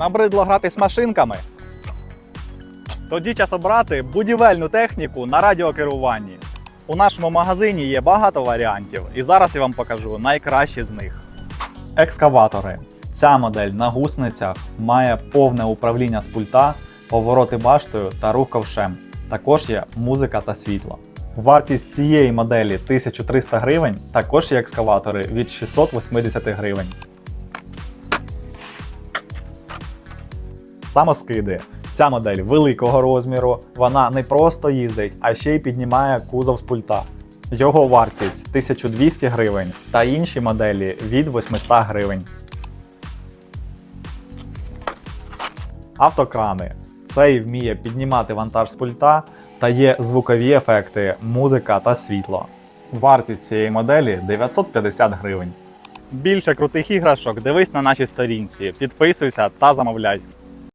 Набридло грати з машинками? Тоді час обрати будівельну техніку на радіокеруванні. У нашому магазині є багато варіантів, і зараз я вам покажу найкращі з них. Екскаватори. Ця модель на гусеницях має повне управління з пульта, повороти баштою та рух ковшем. Також є музика та світло. Вартість цієї моделі 1300 гривень, також є екскаватори від 680 гривень. Самоскиди. Ця модель великого розміру. Вона не просто їздить, а ще й піднімає кузов з пульта. Його вартість 1200 гривень та інші моделі від 800 гривень. Автокрани. Цей вміє піднімати вантаж з пульта та є звукові ефекти, музика та світло. Вартість цієї моделі 950 гривень. Більше крутих іграшок дивись на нашій сторінці, підписуйся та замовляй.